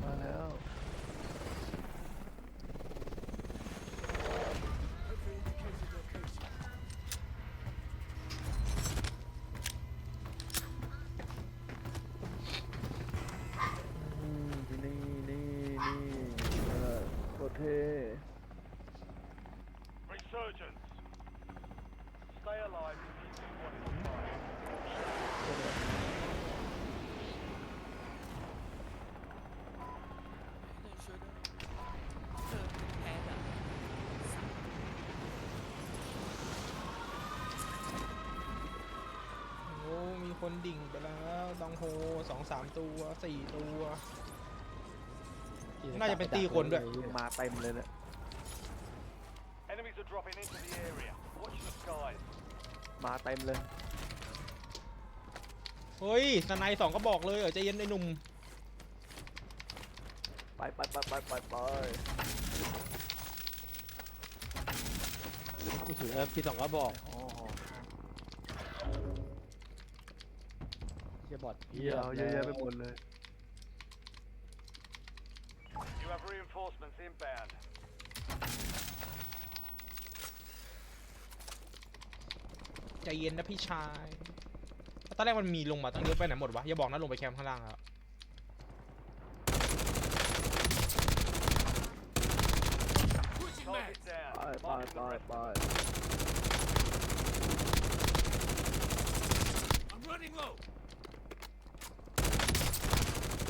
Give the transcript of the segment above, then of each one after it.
Come on out. Resurgence. Stay alive นดิ่งไปแล้วดองโฮสองสามตัวสี่ตัว น่าจะเป็นตีคนด้วย มาเต็มเลยเนี่ย Enemies are dropping into the area. Watch the skies. มาเต็มเลย เฮ้ยสไนด์สองก็บอกเลยเออใจเย็นไอ้หนุ่ม ไปไปไปไปไปไปกูถือเออพี่สองก็บอก ฮียบอดเหี้ยอะเยอะแยะไปหมดเลย You have reinforcements inbound. ใจเย็นนะพี่ชาย ตอนแรกมันมีลงมาตั้งเยอะไปไหนหมดวะ อย่าบอกนะลงไปแคมป์ข้างล่างแล้ว Target down. ไปไป Marking ไป the rest. ไป I'm running low เก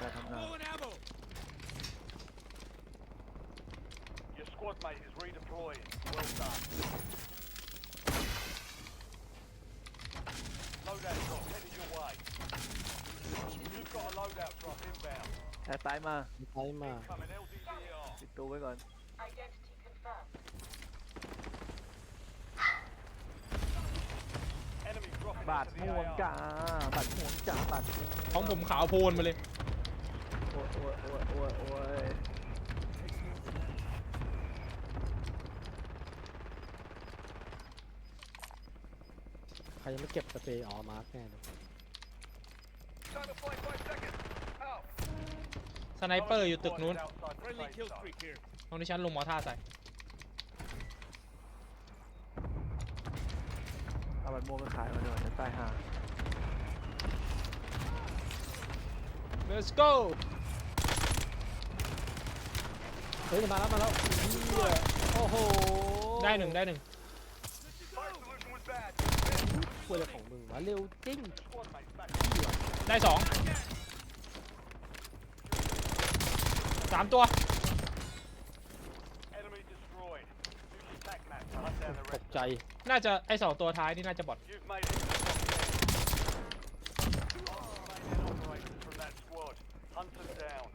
การทำงาน Low on ammo Your squad mate is redeploying. Well done. Loadout drop headed your way. You've got a loadout drop inbound. แอร์ตายมาใช้มา Coming LDVR. ปิดตัวไว้ก่อน Identity confirmed. Enemy dropping บาด into the ม่วง AR. จ้าบาดม่วงจ้าบาดม่วงของผมขาวโพลนมาเลย โอ้ยโอ้ยโอ้ยโอ้ยโอ้ยใครยังไม่เก็บสเปรย์อ๋อมาร์กแน่เลย Time to fight five seconds. Out. สไนเปอร์อยู่ตึกนู้น Outside the friendly safe kill zone. streak here ตรงที่ฉันลงมอท่าใส่ เอาบาดม่วงไปขายมาหน่อยจะตายห่า let's go เฮ้ยมาแล้วมาแล้วเฮียโอ้โหได้หนึ่งได้หนึ่ง Fire solution was bad. คุยอะไรของมึงวะเร็วจริง Squad mates back. ได้สองสามตัว Enemy destroyed. Use your tac map to hunt down the ต rest. กใจ น่าจะไอสองตัวท้ายนี่น่าจะบอท You've made it to the top 10. Remaining operators from that squad. Hunt them down.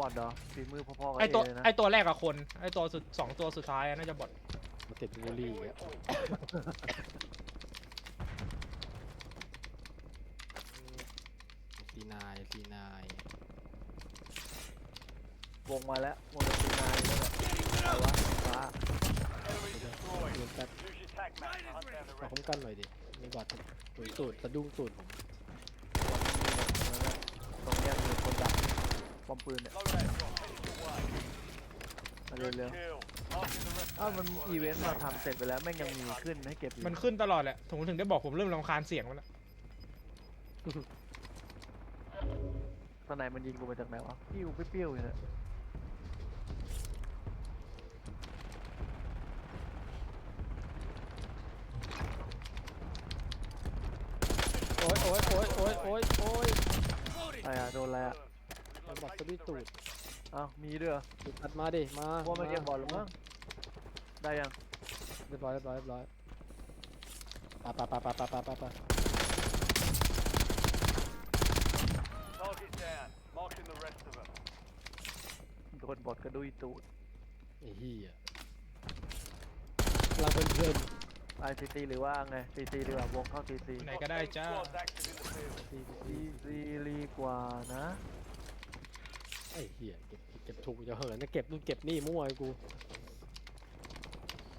บอดเหรอฝีมือพอๆกับไอตัวเเลยนะไอตัวแรกกับคน ไอตัวสุดสองตัวสุดท้ายอะน่าจะบอทมาติดบุหรี่อีกแล้วซีนายซีนาย วงมาแล้ววงจะตีนายแล้วแหละเอาวะฟ้า Enemy destroyed. เรียนแป๊บ Use your tac map to hunt down the มา rest. คุ้มกันหน่อยดิ มีบอดตุยตูดสะดุ้งตูดผม ปอมปืนเนี่ย Loadout drop headed your way. มา Good เร็ว kill. Marking the rest ๆอ้าว of มัน that squad อี on เว your นต์เรา tac ทำ map. เสร็จไปแล้วแม่งยังมีขึ้นให้เก็บอยู่มันขึ้นตลอดแหละผมถึงได้บอกผมเริ่มรำคาญเสียงมันแล้วตอนไหนมันยิงกูมาจากไหนวะปิ้วเปรี้ยวๆอยู่เนี่ยโอ้ยโอ้ยโอ้ยโอ้ยโอ้ยโอ้ย Loading อะไรอะโดนอะไรอะ มันบอดสะดุ้งตูดอ้าวมีด้วยเหรอตูดตัดมาดิมาพวกมันเก็บบอลหรือมั้งได้ยังเรียบร้อยเรียบร้อยเรียบร้อยไปไปไปไปไปไปไป Target down. บอดกระดุยตูดไอ้เหี้ยเราเพลินไอซีซีหรือว่าไงซีซีดีกว่าวงเข้าซีซีไหนก็ได้จ้า Squads active in the field. ๆซีซีซีซีรีกว่านะไอ้เหี้ยเก็บเก็บถูกจะเหินนะเก็บนู่นเก็บนี่มั่วไอ้กู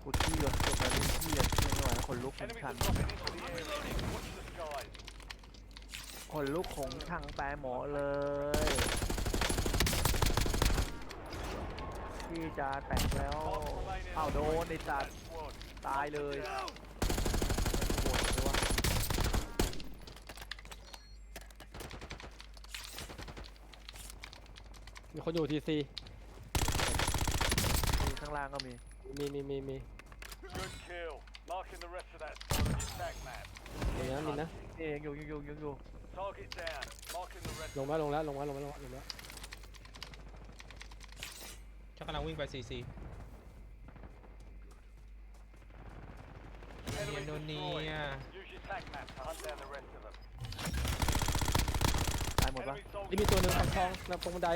กูขี้ว่ะเก็บมาเล่นขี้อะขี้ไม่ไหวแล้วขนลุกขน Enemies ชั are น dropping into the area. Watch the skies. ขนลุกของช่างแปรหมอเลยพี่จะแตกแล้ว Marks remaining อ้าว โดนในจัด that squad. ตายเลย Down. ปวดเลยวะ มีคนอยู่ทีซีมีข้างล่างก็มี มีมีมีมี Good kill. Marking the rest of that squad on your attack map. มีนะมีนะนี่ยังอยู่ยังอยู่ยังอยู่ Target down. Marking the rest. ลงมาลงแล้วลงมาลงมาลงมาลงมาฉันกำลังวิ่งไปซีซี Enemy โดนเนี destroyed. ย Use your attack map to hunt down the rest of them. ตายหมดปะ Enemy นี่มี soldiers ตัวหนึ่งทองทองนำตรงบันได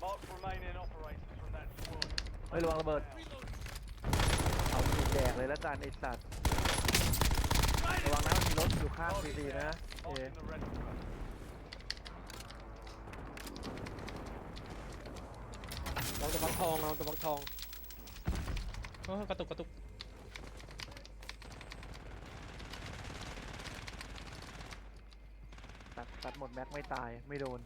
Mark remaining operators from that squad. เฮ้ยระวังระเบิด เอาสีแดกเลยแล้วกันไอ้สัตว์ ระวังนะมันมีรถอยู่ข้างซีซีนะเอ Marking the rest of them. เราจะฟักทองเราจะฟักทองโอ้ยกระตุกกระตุกตัดตัดหมดแม็กไม่ตายไม่โดน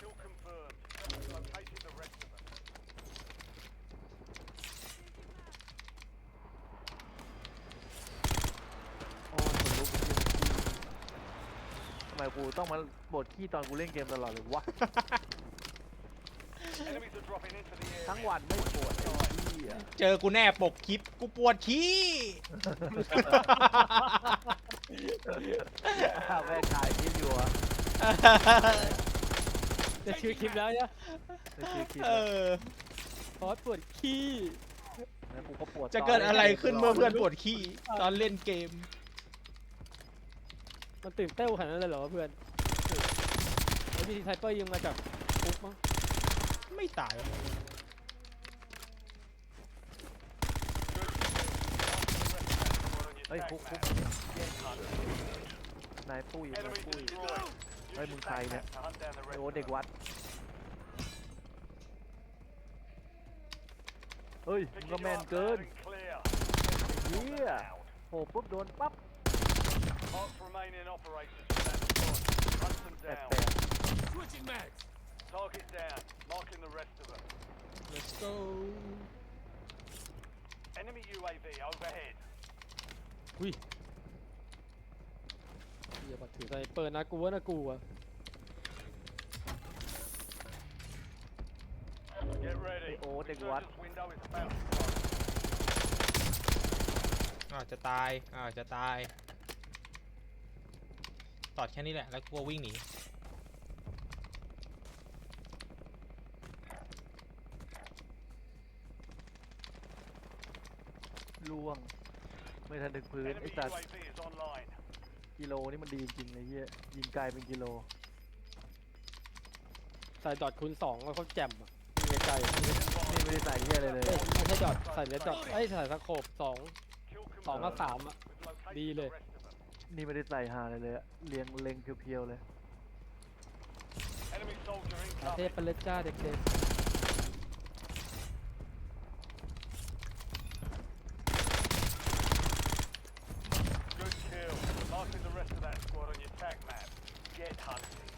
Kill confirmed. Located the rest of them. โอ้ยขนลุกทำไมกูต้องมาบดขี้ตอนกูเล่นเกมตลอดเลยวะ Enemies are dropping into the area. ทั้งวันไม่ปวดไอ้เหี้ยเจอกูแน่ปกคลิปกูปวดขี้อ้าวแม่งถ่ายคลิปอยู่อะจะชื่อคลิปแล้วเนี่ยในชื่อคลิปเออะอพอสปวดขี้แล้วกูก็ปวดจะตนเกิดอะไรขึ้นเมื่อเพื่อนตลปวดขี้ตอนเล่นเกม มันตื่นเต้นขนาดนั้นเลยเหรอวะเพื่อนไอ้พี่ไทเปอร์ยิงมาจากคุกมั้งไม่ตายเฮ้ยคุกคุกนายปุ้ยนายปุ้ย destroyed. Use Ê, your mừng attack thầy nè. map to hunt down the ไอ rest โอ of เด็กวัด เฮ้ยมึงก็แมนเกินเฮียโผล่ปุ๊บโดนปั๊บ Marks remaining operators from that squad. Hunt them แปล down. ก Target down. Marking the rest of them. let's go Enemy UAV overhead. อุ้ยอย่ามาถือไทเปอร์นะกลัวนะกลัว Get ready. Ê, ủa, đừng quát. Resurgence window is about to close. อ่าวจะตายอ่าวจะตาย ต อดแค่นี้แหละ แล้วกลัววิ่งหนีๆล่วง ไม่ทันถึงพื้นไอ Enemy สัตว์ UAV is online. กิโลนี่มันดีจริงไอ้เหี้ยยิงไกลเป็นกิโล ใส่ดอทคูณสองแล้วเขาแจ่มอะยิงไกลๆนี่ไม่ได้ใส่เหี้ยอะไรเลยเอ้ยไม่ใช่ดอทใส่เลดดอทเอ้ยใส่สโคปสอง Kill สองกับ confirmed. สามอะ We've located Đi the lên. rest of them. นี่ไม่ได้ใส่หาอะไรเลยอะเลียงเล็งเพียวๆเลย Enemy soldier ประเทศ incoming. ไปเลยจ้าเด็ก Good kill. Marking the rest of that squad on your attack map. Get hunting.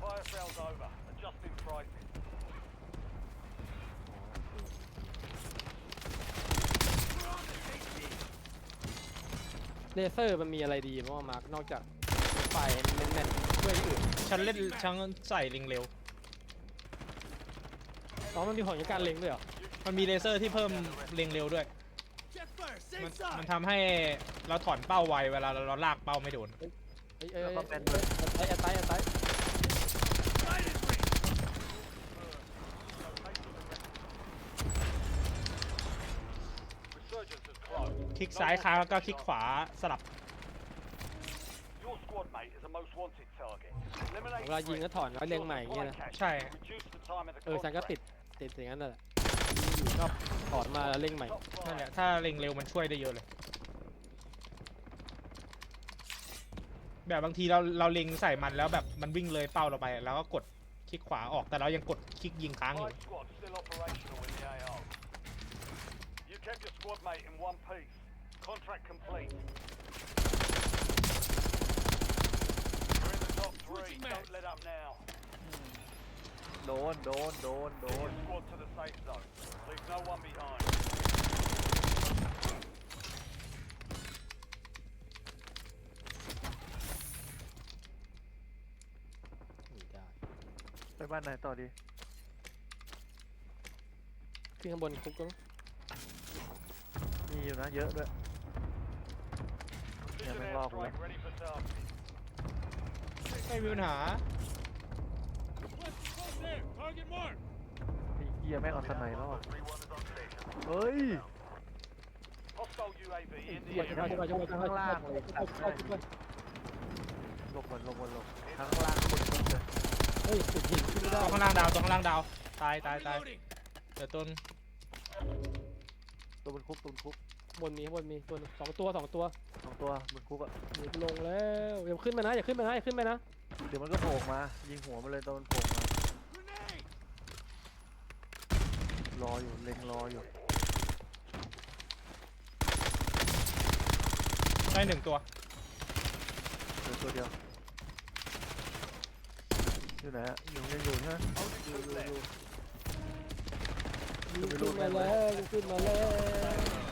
Fire sales over. Adjusting pricing. ๆ เลเซอร์มันมีอะไรดีบ้างวะมาร์กนอกจากไฟแน่นๆด้วยอื่นฉันเล่นฉันใส่ลิงเร็ว อ๋อมันมีของในการเล็งด้วยเหรอมันมีเลเซอร์ที่เพิ่มเล็งเร็วด้วย มันมันทำให้เราถอนเป้าไวเวลาเราเราลากเป้าไม่โดน เอ้ยเอ้ยเอ้ยแล้วก็เอ้ยแม่นด้วยไอ้ไอ้ไอ้ไอ้ คลิกซ้ายค้างแล้วก็คลิกขวาสลับ squad mate as a most wanted target. Eliminate เวลายิงก็ถอนแล้วเล็งใหม่อย่างเงี้ยนะ Supply cache. ใช่ Reduce the time of the เออฉันก็ contract. ติดติดอย่างนั้นน่ะแหละยิงอยู่ก็ถอนมาแล้วเล็งใหม่ Top นั่นแห five. ละถ้าเล็งเร็วมันช่วยได้เยอะเลย แบบบางทีเราเราเล็งใส่มันแล้วแบบมันวิ่งเลยเป้าเราไป แล้วก็กดคลิกขวาออกแต่เรายังกดคลิกยิงค้างอยู่ Five squads still operational in the AR. You kept your squad mate in one piece. Contract complete. You're in the top three. Don't let up now. โดน โดน โดน โด Get น your squad to the safe zone. Leave no one behind. หนีได้ ไปบ้านไหนต่อดี ขึ้นข้างบนคุกก็ มีอยู่นะ เยอะด้วย Precision men lagen, airstrike ready for targeting. ไม่มีปัญหาไอ้เกียแม่งเอาสไนแล้วอะเฮ้ย Hostile UAV in เหี้ย the จะ area. ไปจะไปจะไปข้างล่างเลยจะไปจะไปหลบก่อนหลบก่อนหลบข้างล่างบนคุกเลยเฮ้ยติดหินขึ้นไม่ได้ตัวข้างล่างดาวตัวข้างล่างดาว ตายตายตายเดี๋ยวต้นตัวบนคุกตัวบนคุก บนมีข้างบนมีตัวหนึ่งสองตัวสองตัวสองตัวบนคุกอะหนีลงแล้วอย่าขึ้นมานะอย่าขึ้นมานะอย่าขึ้นมานะเดี๋ยวมันก็โผล่ออกมา ยิงหัวมันเลยตอนมันโผล่ออกมารออยู่เล็งรออยู่ได้หนึ่งตัว เหลือตัวเดียวอยู่ไหนฮะอยู่ยังอยู่ใช่ไหมอยู่อยู่อยู่ ยิงขึ้นมาแล้วยิงขึ้นมาแล้วตายปะเอ้ย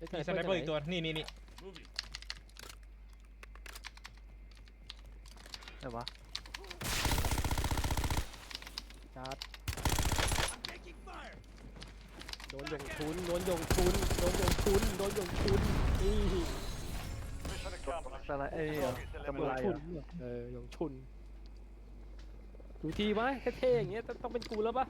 มีสไนเปอร์อีกตัว นี่นี่นี่ไหนวะชาร์จโดนยงทุนโดนยงทุนโดนยงทุนโดนยงทุนนี่ Mission accomplished. สไลด์เอ้ย Targets กำไรยง eliminated. ทุนเหรอเออยงทุนดูทีไหมเท่ๆอย่างเงี้ยต้องต้องเป็นกูแล้วปะ